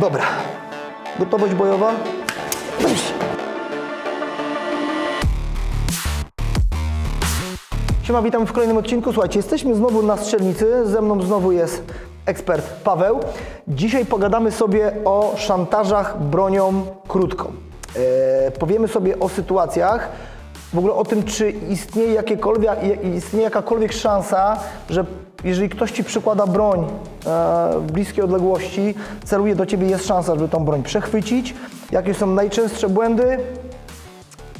Dobra. Gotowość bojowa? Siema, witam w kolejnym odcinku. Słuchajcie, jesteśmy znowu na strzelnicy. Ze mną znowu jest ekspert Paweł. Dzisiaj pogadamy sobie o szantażach bronią krótką. E, powiemy sobie o sytuacjach, w ogóle o tym, czy istnieje, jakiekolwiek, istnieje jakakolwiek szansa, że jeżeli ktoś ci przykłada broń e, w bliskiej odległości, celuje do ciebie, jest szansa, żeby tą broń przechwycić. Jakie są najczęstsze błędy?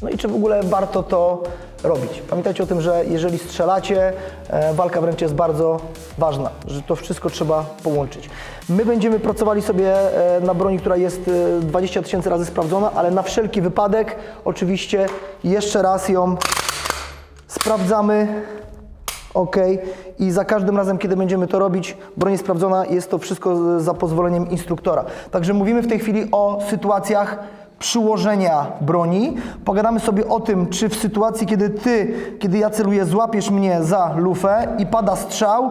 No i czy w ogóle warto to robić? Pamiętajcie o tym, że jeżeli strzelacie, e, walka wręcz jest bardzo ważna, że to wszystko trzeba połączyć. My będziemy pracowali sobie e, na broni, która jest e, 20 tysięcy razy sprawdzona, ale na wszelki wypadek oczywiście jeszcze raz ją sprawdzamy. OK. I za każdym razem, kiedy będziemy to robić, broń jest sprawdzona, jest to wszystko za pozwoleniem instruktora. Także mówimy w tej chwili o sytuacjach przyłożenia broni. Pogadamy sobie o tym, czy w sytuacji, kiedy ty, kiedy ja celuję, złapiesz mnie za lufę i pada strzał,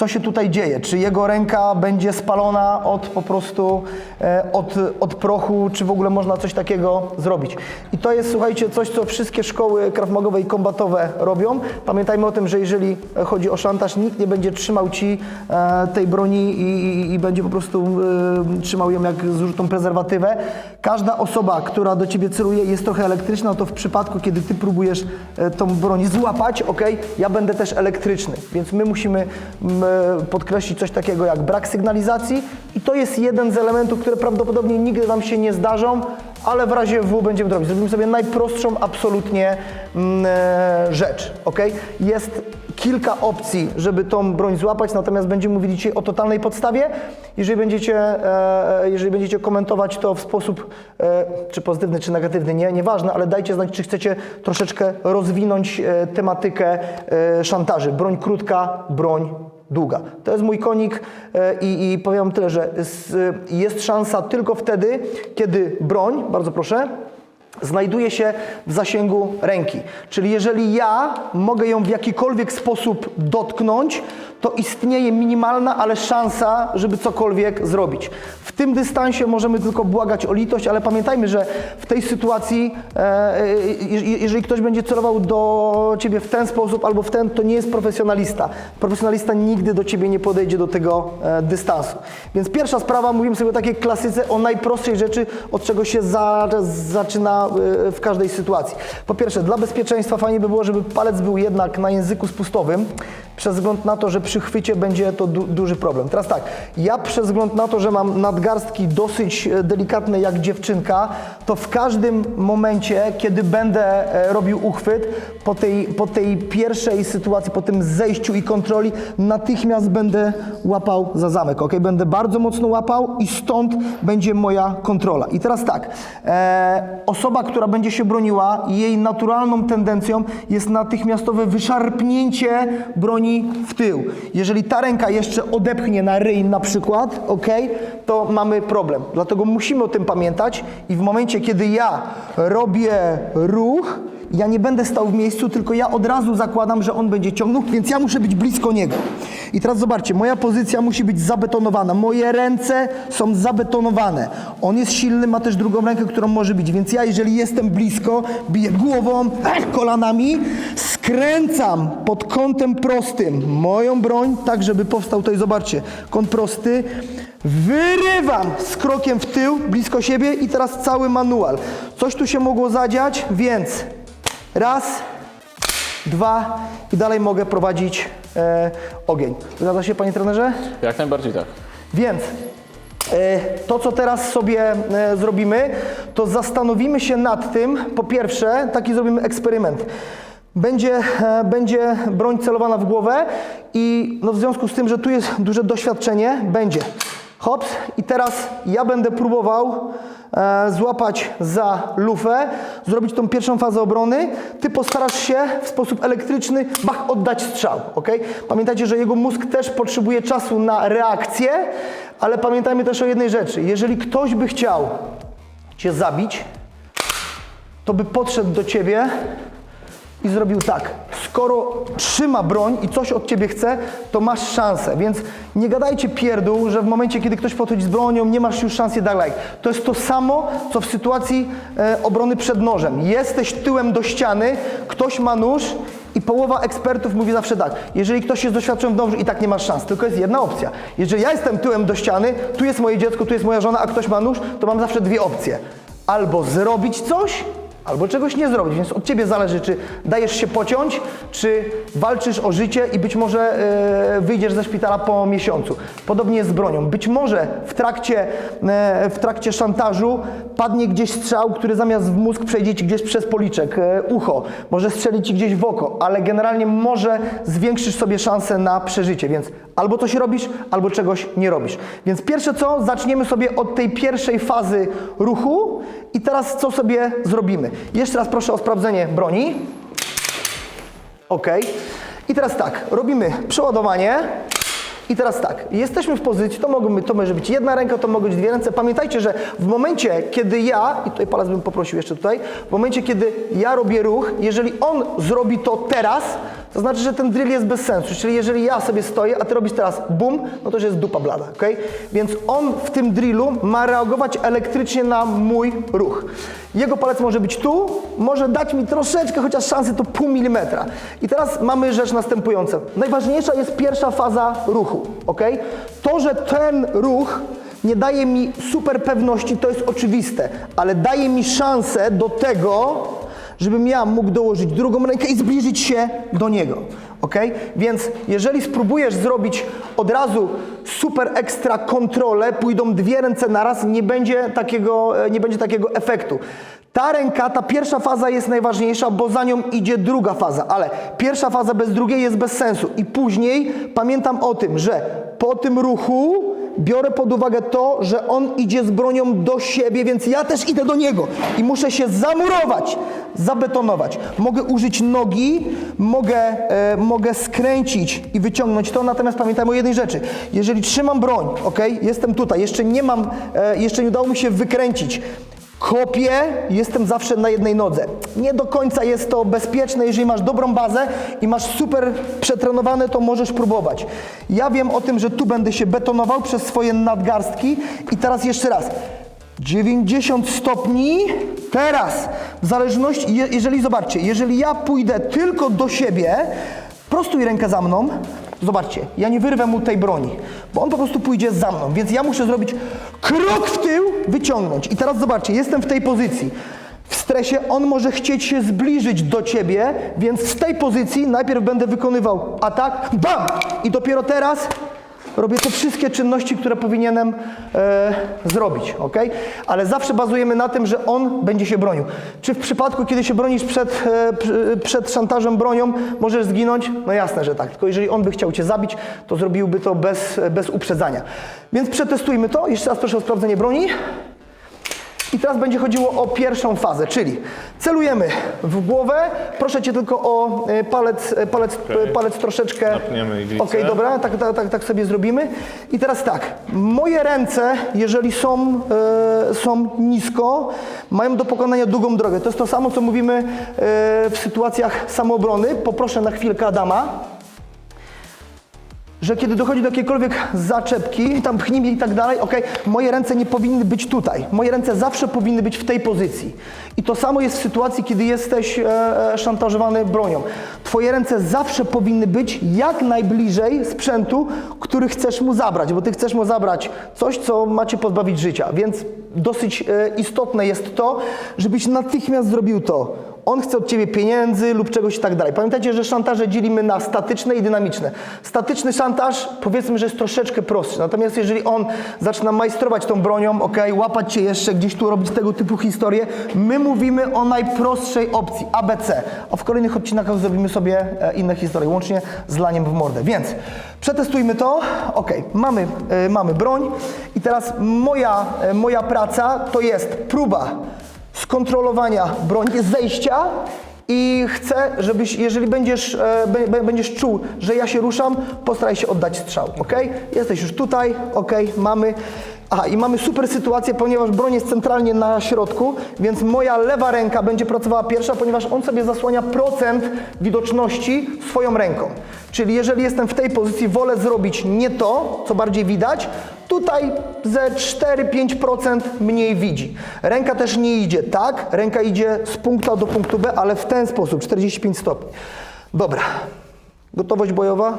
co się tutaj dzieje? Czy jego ręka będzie spalona od po prostu e, od, od prochu, czy w ogóle można coś takiego zrobić? I to jest, słuchajcie, coś, co wszystkie szkoły Krav Magowe i kombatowe robią. Pamiętajmy o tym, że jeżeli chodzi o szantaż, nikt nie będzie trzymał ci e, tej broni i, i, i będzie po prostu e, trzymał ją jak zużytą prezerwatywę. Każda osoba, która do ciebie celuje, jest trochę elektryczna, to w przypadku, kiedy ty próbujesz tą broń złapać, ok, ja będę też elektryczny, więc my musimy podkreślić coś takiego jak brak sygnalizacji i to jest jeden z elementów, które prawdopodobnie nigdy nam się nie zdarzą, ale w razie W będziemy robić. Zrobimy sobie najprostszą absolutnie mm, e, rzecz, ok? Jest kilka opcji, żeby tą broń złapać, natomiast będziemy mówili dzisiaj o totalnej podstawie. Jeżeli będziecie, e, jeżeli będziecie komentować to w sposób e, czy pozytywny, czy negatywny, nie, nieważne, ale dajcie znać, czy chcecie troszeczkę rozwinąć e, tematykę e, szantaży. Broń krótka, broń długa. To jest mój konik e, i, i powiem tyle, że jest szansa tylko wtedy, kiedy broń, bardzo proszę, znajduje się w zasięgu ręki. Czyli jeżeli ja mogę ją w jakikolwiek sposób dotknąć, to istnieje minimalna, ale szansa, żeby cokolwiek zrobić. W tym dystansie możemy tylko błagać o litość, ale pamiętajmy, że w tej sytuacji, e, je- jeżeli ktoś będzie celował do ciebie w ten sposób albo w ten, to nie jest profesjonalista. Profesjonalista nigdy do ciebie nie podejdzie do tego e, dystansu. Więc pierwsza sprawa, mówimy sobie o takiej klasyce, o najprostszej rzeczy, od czego się za, zaczyna e, w każdej sytuacji. Po pierwsze, dla bezpieczeństwa fajnie by było, żeby palec był jednak na języku spustowym, przez wzgląd na to, że przy chwycie będzie to du duży problem. Teraz tak, ja przez wzgląd na to, że mam nadgarstki dosyć e, delikatne jak dziewczynka, to w każdym momencie, kiedy będę e, robił uchwyt, po tej, po tej pierwszej sytuacji, po tym zejściu i kontroli, natychmiast będę łapał za zamek, ok? Będę bardzo mocno łapał i stąd będzie moja kontrola. I teraz tak, e, osoba, która będzie się broniła, jej naturalną tendencją jest natychmiastowe wyszarpnięcie broni w tył. Jeżeli ta ręka jeszcze odepchnie na ryj na przykład, ok, to mamy problem. Dlatego musimy o tym pamiętać i w momencie, kiedy ja robię ruch, ja nie będę stał w miejscu, tylko ja od razu zakładam, że on będzie ciągnął, więc ja muszę być blisko niego. I teraz zobaczcie, moja pozycja musi być zabetonowana. Moje ręce są zabetonowane. On jest silny, ma też drugą rękę, którą może bić, więc ja, jeżeli jestem blisko, biję głową, kolanami, skręcam pod kątem prostym moją broń, tak żeby powstał tutaj, zobaczcie, kąt prosty, wyrywam z krokiem w tył, blisko siebie i teraz cały manual. Coś tu się mogło zadziać, więc raz, dwa i dalej mogę prowadzić e, ogień. Zgadza się, panie trenerze? Jak najbardziej tak. Więc e, to, co teraz sobie e, zrobimy, to zastanowimy się nad tym, po pierwsze, taki zrobimy eksperyment. Będzie, e, będzie broń celowana w głowę i no, w związku z tym, że tu jest duże doświadczenie, będzie hops i teraz ja będę próbował e, złapać za lufę, zrobić tą pierwszą fazę obrony, ty postarasz się w sposób elektryczny, bach, oddać strzał, ok? Pamiętajcie, że jego mózg też potrzebuje czasu na reakcję, ale pamiętajmy też o jednej rzeczy. Jeżeli ktoś by chciał cię zabić, to by podszedł do ciebie i zrobił tak. Skoro trzyma broń i coś od ciebie chce, to masz szansę. Więc nie gadajcie pierdół, że w momencie, kiedy ktoś podchodzi z bronią, nie masz już szansy dalej. To jest to samo, co w sytuacji e, obrony przed nożem. Jesteś tyłem do ściany, ktoś ma nóż i połowa ekspertów mówi zawsze tak. Jeżeli ktoś jest doświadczony w nożu i tak nie masz szans, tylko jest jedna opcja. Jeżeli ja jestem tyłem do ściany, tu jest moje dziecko, tu jest moja żona, a ktoś ma nóż, to mam zawsze dwie opcje. Albo zrobić coś, albo czegoś nie zrobić. Więc od ciebie zależy, czy dajesz się pociąć, czy walczysz o życie i być może e, wyjdziesz ze szpitala po miesiącu. Podobnie jest z bronią. Być może w trakcie, e, w trakcie szantażu padnie gdzieś strzał, który zamiast w mózg przejdzie ci gdzieś przez policzek, e, ucho, może strzelić ci gdzieś w oko, ale generalnie może zwiększysz sobie szansę na przeżycie, więc albo coś robisz, albo czegoś nie robisz. Więc pierwsze co, zaczniemy sobie od tej pierwszej fazy ruchu i teraz co sobie zrobimy. Jeszcze raz proszę o sprawdzenie broni. Ok. I teraz tak, robimy przeładowanie. I teraz tak, jesteśmy w pozycji, to, mogą, to może być jedna ręka, to mogą być dwie ręce. Pamiętajcie, że w momencie, kiedy ja, i tutaj palec bym poprosił jeszcze tutaj, w momencie, kiedy ja robię ruch, jeżeli on zrobi to teraz, to znaczy, że ten drill jest bez sensu. Czyli jeżeli ja sobie stoję, a ty robisz teraz bum, no to już jest dupa blada, ok? Więc on w tym drillu ma reagować elektrycznie na mój ruch. Jego palec może być tu, może dać mi troszeczkę, chociaż szansy to pół milimetra. I teraz mamy rzecz następującą. Najważniejsza jest pierwsza faza ruchu, ok? To, że ten ruch nie daje mi super pewności, to jest oczywiste, ale daje mi szansę do tego, żebym ja mógł dołożyć drugą rękę i zbliżyć się do niego. Ok? Więc jeżeli spróbujesz zrobić od razu super ekstra kontrolę, pójdą dwie ręce naraz, nie będzie takiego, e, nie będzie takiego efektu. Ta ręka, ta pierwsza faza jest najważniejsza, bo za nią idzie druga faza, ale pierwsza faza bez drugiej jest bez sensu. I później pamiętam o tym, że po tym ruchu biorę pod uwagę to, że on idzie z bronią do siebie, więc ja też idę do niego i muszę się zamurować, zabetonować. Mogę użyć nogi, mogę, e, mogę skręcić i wyciągnąć to, natomiast pamiętajmy o jednej rzeczy. Jeżeli trzymam broń, ok, jestem tutaj, jeszcze nie mam, e, jeszcze nie udało mi się wykręcić, Kopię, jestem zawsze na jednej nodze. Nie do końca jest to bezpieczne, jeżeli masz dobrą bazę i masz super przetrenowane, to możesz próbować. Ja wiem o tym, że tu będę się betonował przez swoje nadgarstki i teraz jeszcze raz. 90 stopni, teraz w zależności, je- jeżeli zobaczcie, jeżeli ja pójdę tylko do siebie, prostuj rękę za mną, zobaczcie, ja nie wyrwę mu tej broni, bo on po prostu pójdzie za mną, więc ja muszę zrobić krok w tył, wyciągnąć. I teraz zobaczcie, jestem w tej pozycji. W stresie on może chcieć się zbliżyć do ciebie, więc z tej pozycji najpierw będę wykonywał atak, bam! I dopiero teraz robię te wszystkie czynności, które powinienem e, zrobić, ok? Ale zawsze bazujemy na tym, że on będzie się bronił. Czy w przypadku, kiedy się bronisz przed, e, przed szantażem bronią, możesz zginąć? No jasne, że tak. Tylko jeżeli on by chciał cię zabić, to zrobiłby to bez, bez uprzedzania. Więc przetestujmy to. Jeszcze raz proszę o sprawdzenie broni. I teraz będzie chodziło o pierwszą fazę, czyli celujemy w głowę. Proszę cię tylko o e, palec, e, palec, Okej. palec troszeczkę. Napniemy iglicę. Okej, dobra, tak, tak, tak, tak sobie zrobimy. I teraz tak, moje ręce, jeżeli są, e, są nisko, mają do pokonania długą drogę. To jest to samo, co mówimy e, w sytuacjach samoobrony. Poproszę na chwilkę Adama że kiedy dochodzi do jakiejkolwiek zaczepki, tam pchnij mnie i tak dalej, ok, moje ręce nie powinny być tutaj. Moje ręce zawsze powinny być w tej pozycji. I to samo jest w sytuacji, kiedy jesteś e, e, szantażowany bronią. Twoje ręce zawsze powinny być jak najbliżej sprzętu, który chcesz mu zabrać, bo ty chcesz mu zabrać coś, co macie pozbawić życia. Więc dosyć e, istotne jest to, żebyś natychmiast zrobił to. On chce od ciebie pieniędzy lub czegoś i tak dalej. Pamiętajcie, że szantaże dzielimy na statyczne i dynamiczne. Statyczny szantaż powiedzmy, że jest troszeczkę prostszy. Natomiast jeżeli on zaczyna majstrować tą bronią, ok, łapać cię jeszcze gdzieś tu, robić tego typu historie, my mówimy o najprostszej opcji, ABC. A w kolejnych odcinkach zrobimy sobie e, inne historie, łącznie z laniem w mordę. Więc przetestujmy to. Ok, mamy, e, mamy broń i teraz moja, e, moja praca to jest próba skontrolowania broni, zejścia i chcę, żebyś, jeżeli będziesz, e, będziesz czuł, że ja się ruszam, postaraj się oddać strzał, ok? Jesteś już tutaj, ok, mamy. Aha, i mamy super sytuację, ponieważ broń jest centralnie na środku, więc moja lewa ręka będzie pracowała pierwsza, ponieważ on sobie zasłania procent widoczności swoją ręką. Czyli jeżeli jestem w tej pozycji, wolę zrobić nie to, co bardziej widać, tutaj ze 4-5% mniej widzi. Ręka też nie idzie tak, ręka idzie z punktu A do punktu B, ale w ten sposób, 45 stopni. Dobra, gotowość bojowa?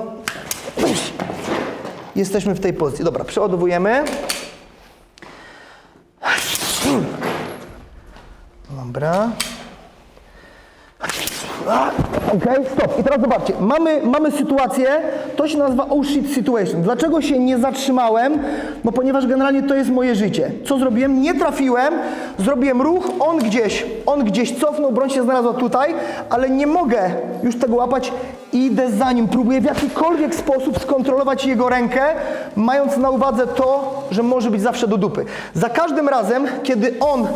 Jesteśmy w tej pozycji. Dobra, przeładowujemy. Dobra. Okej, stop. I teraz zobaczcie, mamy, mamy sytuację, to się nazywa oh shit situation. Dlaczego się nie zatrzymałem? No ponieważ generalnie to jest moje życie. Co zrobiłem? Nie trafiłem, zrobiłem ruch, on gdzieś, on gdzieś cofnął, broń się znalazła tutaj, ale nie mogę już tego łapać, idę za nim, próbuję w jakikolwiek sposób skontrolować jego rękę, mając na uwadze to, że może być zawsze do dupy. Za każdym razem, kiedy on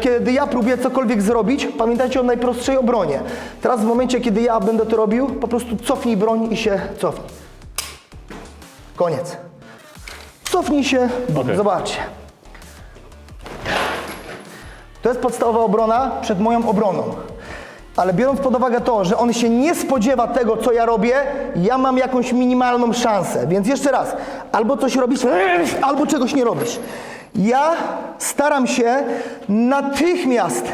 kiedy ja próbuję cokolwiek zrobić, pamiętajcie o najprostszej obronie. Teraz w momencie, kiedy ja będę to robił, po prostu cofnij broń i się cofnij. Koniec. Cofnij się, Okej. zobaczcie. To jest podstawowa obrona przed moją obroną. Ale biorąc pod uwagę to, że on się nie spodziewa tego, co ja robię, ja mam jakąś minimalną szansę. Więc jeszcze raz, albo coś robisz, albo czegoś nie robisz. Ja staram się natychmiast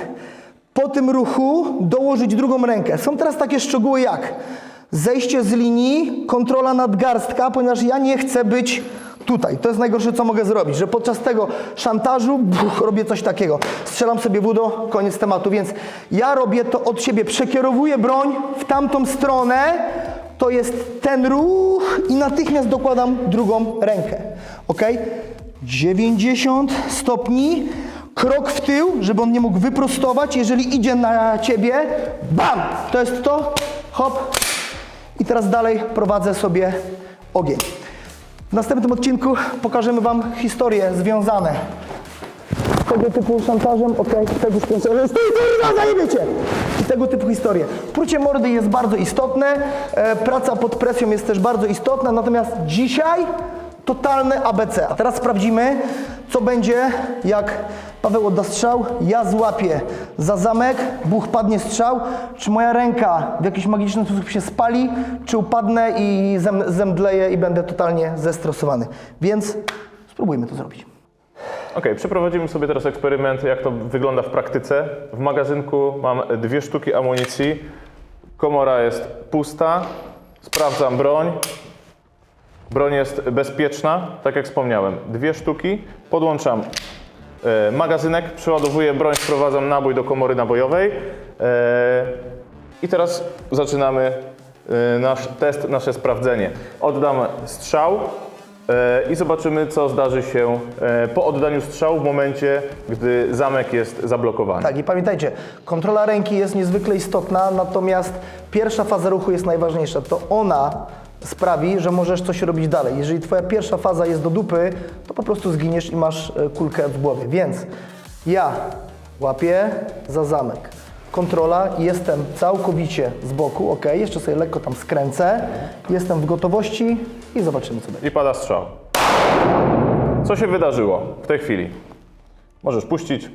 po tym ruchu dołożyć drugą rękę. Są teraz takie szczegóły jak zejście z linii, kontrola nadgarstka, ponieważ ja nie chcę być tutaj. To jest najgorsze, co mogę zrobić, że podczas tego szantażu buch, robię coś takiego. Strzelam sobie w udo, koniec tematu. Więc ja robię to od siebie, przekierowuję broń w tamtą stronę, to jest ten ruch i natychmiast dokładam drugą rękę. Ok? 90 stopni, krok w tył, żeby on nie mógł wyprostować. Jeżeli idzie na ciebie, bam! To jest to, hop. I teraz dalej prowadzę sobie ogień. W następnym odcinku pokażemy Wam historie związane z tego typu szantażem, ok, tego typu kurwa, zajebiecie! I tego typu historie. Prucie mordy jest bardzo istotne, e, praca pod presją jest też bardzo istotna, natomiast dzisiaj totalne ABC. A teraz sprawdzimy, co będzie, jak Paweł odda strzał, ja złapię za zamek, buch padnie strzał, czy moja ręka w jakiś magiczny sposób się spali, czy upadnę i zem, zemdleję i będę totalnie zestresowany. Więc spróbujmy to zrobić. Ok, przeprowadzimy sobie teraz eksperyment, jak to wygląda w praktyce. W magazynku mam dwie sztuki amunicji. Komora jest pusta. Sprawdzam broń. Broń jest bezpieczna, tak jak wspomniałem. Dwie sztuki. Podłączam e, magazynek, przeładowuję broń, wprowadzam nabój do komory nabojowej. E, I teraz zaczynamy e, nasz test, nasze sprawdzenie. Oddam strzał i zobaczymy, co zdarzy się po oddaniu strzału w momencie, gdy zamek jest zablokowany. Tak, i pamiętajcie, kontrola ręki jest niezwykle istotna, natomiast pierwsza faza ruchu jest najważniejsza. To ona sprawi, że możesz coś robić dalej. Jeżeli twoja pierwsza faza jest do dupy, to po prostu zginiesz i masz e, kulkę w głowie. Więc ja łapię za zamek. Kontrola, jestem całkowicie z boku, ok, jeszcze sobie lekko tam skręcę, jestem w gotowości i zobaczymy co będzie. I pada strzał. Co się wydarzyło w tej chwili? Możesz puścić.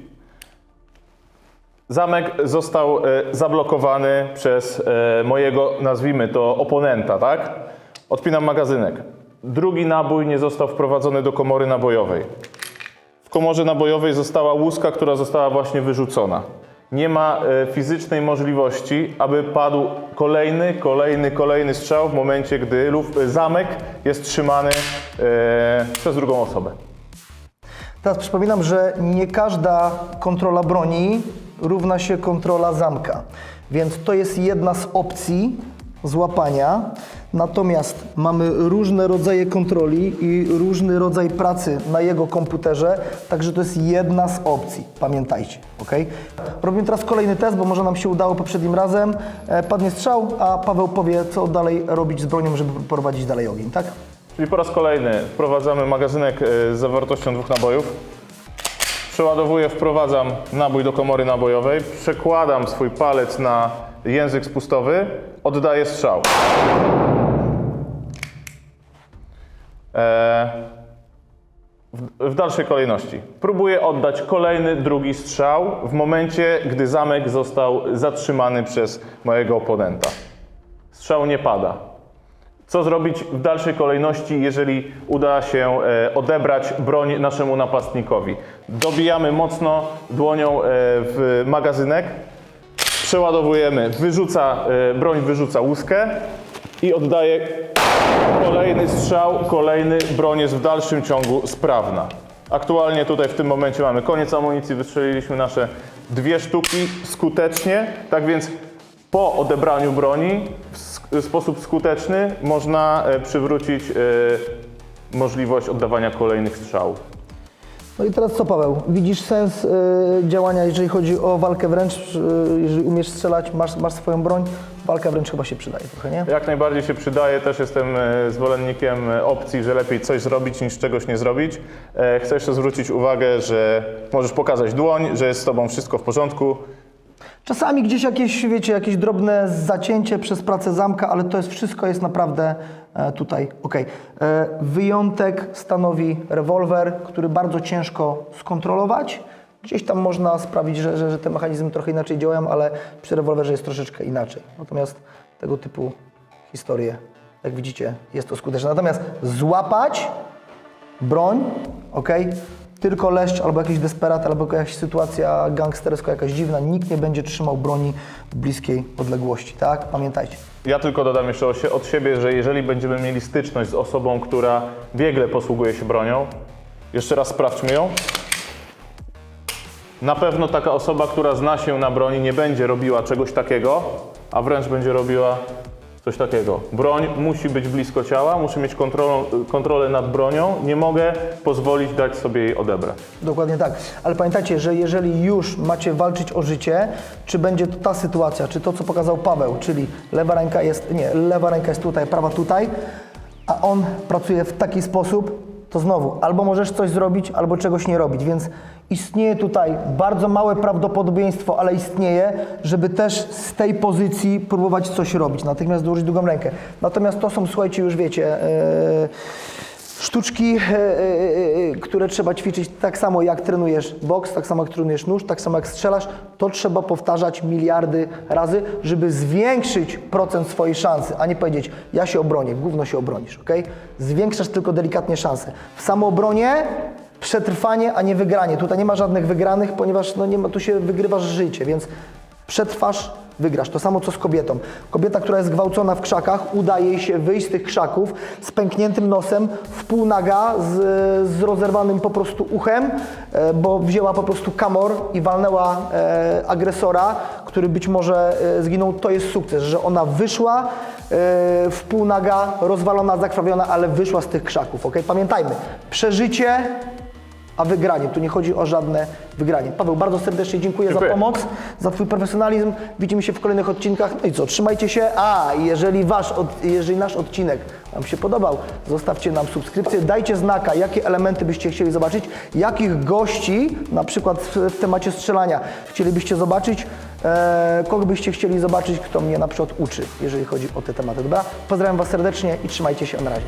Zamek został e, zablokowany przez e, mojego, nazwijmy to, oponenta, tak? Odpinam magazynek. Drugi nabój nie został wprowadzony do komory nabojowej. W komorze nabojowej została łuska, która została właśnie wyrzucona. Nie ma e, fizycznej możliwości, aby padł kolejny, kolejny, kolejny strzał w momencie, gdy zamek jest trzymany przez drugą osobę. Teraz przypominam, że nie każda kontrola broni równa się kontrola zamka. Więc to jest jedna z opcji złapania. Natomiast mamy różne rodzaje kontroli i różny rodzaj pracy na jego komputerze, także to jest jedna z opcji. Pamiętajcie, ok? Robimy teraz kolejny test, bo może nam się udało poprzednim razem. E, Padnie strzał, a Paweł powie, co dalej robić z bronią, żeby prowadzić dalej ogień, tak? Czyli po raz kolejny wprowadzamy magazynek e, z zawartością dwóch nabojów. Przeładowuję, wprowadzam nabój do komory nabojowej, przekładam swój palec na język spustowy, oddaję strzał. W, w dalszej kolejności. Próbuję oddać kolejny, drugi strzał w momencie, gdy zamek został zatrzymany przez mojego oponenta. Strzał nie pada. Co zrobić w dalszej kolejności, jeżeli uda się e, odebrać broń naszemu napastnikowi? Dobijamy mocno dłonią e, w magazynek, przeładowujemy, wyrzuca, e, broń wyrzuca łuskę i oddaje kolejny strzał, kolejny, broń jest w dalszym ciągu sprawna. Aktualnie tutaj w tym momencie mamy koniec amunicji, wystrzeliliśmy nasze dwie sztuki skutecznie, tak więc po odebraniu broni w sposób skuteczny można e, przywrócić e, możliwość oddawania kolejnych strzałów. No i teraz co Paweł? Widzisz sens y, działania, jeżeli chodzi o walkę wręcz? Y, jeżeli umiesz strzelać, masz, masz swoją broń, walka wręcz chyba się przydaje trochę, nie? Jak najbardziej się przydaje, też jestem zwolennikiem opcji, że lepiej coś zrobić niż czegoś nie zrobić. E, Chcę jeszcze zwrócić uwagę, że możesz pokazać dłoń, że jest z tobą wszystko w porządku. Czasami gdzieś jakieś, wiecie, jakieś drobne zacięcie przez pracę zamka, ale to jest wszystko jest naprawdę e, tutaj ok. E, wyjątek stanowi rewolwer, który bardzo ciężko skontrolować. Gdzieś tam można sprawić, że, że, że te mechanizmy trochę inaczej działają, ale przy rewolwerze jest troszeczkę inaczej. Natomiast tego typu historie, jak widzicie, jest to skuteczne. Natomiast złapać broń, ok? Tylko leszcz albo jakiś desperat, albo jakaś sytuacja gangsterska, jakaś dziwna, nikt nie będzie trzymał broni w bliskiej odległości, tak? Pamiętajcie. Ja tylko dodam jeszcze od siebie, że jeżeli będziemy mieli styczność z osobą, która biegle posługuje się bronią, jeszcze raz sprawdźmy ją. Na pewno taka osoba, która zna się na broni, nie będzie robiła czegoś takiego, a wręcz będzie robiła coś takiego. Broń musi być blisko ciała, muszę mieć kontrolą, kontrolę nad bronią, nie mogę pozwolić dać sobie jej odebrać. Dokładnie tak. Ale pamiętajcie, że jeżeli już macie walczyć o życie, czy będzie to ta sytuacja, czy to, co pokazał Paweł, czyli lewa ręka jest, nie, lewa ręka jest tutaj, prawa tutaj, a on pracuje w taki sposób, to znowu, albo możesz coś zrobić, albo czegoś nie robić, więc istnieje tutaj bardzo małe prawdopodobieństwo, ale istnieje, żeby też z tej pozycji próbować coś robić, natychmiast dołożyć drugą rękę. Natomiast to są, słuchajcie, już wiecie, e, Sztuczki, e, e, które trzeba ćwiczyć tak samo jak trenujesz boks, tak samo jak trenujesz nóż, tak samo jak strzelasz, to trzeba powtarzać miliardy razy, żeby zwiększyć procent swojej szansy, a nie powiedzieć, ja się obronię, gówno się obronisz, ok? Zwiększasz tylko delikatnie szanse. W samoobronie przetrwanie, a nie wygranie. Tutaj nie ma żadnych wygranych, ponieważ no nie ma, tu się wygrywasz życie, więc przetrwasz, wygrasz. To samo co z kobietą. Kobieta, która jest gwałcona w krzakach, udaje się wyjść z tych krzaków z pękniętym nosem, w pół naga, z, z rozerwanym po prostu uchem, e, bo wzięła po prostu kamor i walnęła e, agresora, który być może e, zginął. To jest sukces, że ona wyszła w pół naga, rozwalona, zakrwawiona, ale wyszła z tych krzaków. ok? Pamiętajmy, przeżycie a wygranie. Tu nie chodzi o żadne wygranie. Paweł, bardzo serdecznie dziękuję, Dziękuję. za pomoc, za Twój profesjonalizm. Widzimy się w kolejnych odcinkach. No i co, trzymajcie się. A, jeżeli, wasz, od, jeżeli nasz odcinek Wam się podobał, zostawcie nam subskrypcję, dajcie znaka, jakie elementy byście chcieli zobaczyć, jakich gości, na przykład w, w temacie strzelania, chcielibyście zobaczyć, e, kogo byście chcieli zobaczyć, kto mnie na przykład uczy, jeżeli chodzi o te tematy. Dobra? Pozdrawiam Was serdecznie i trzymajcie się. Na razie.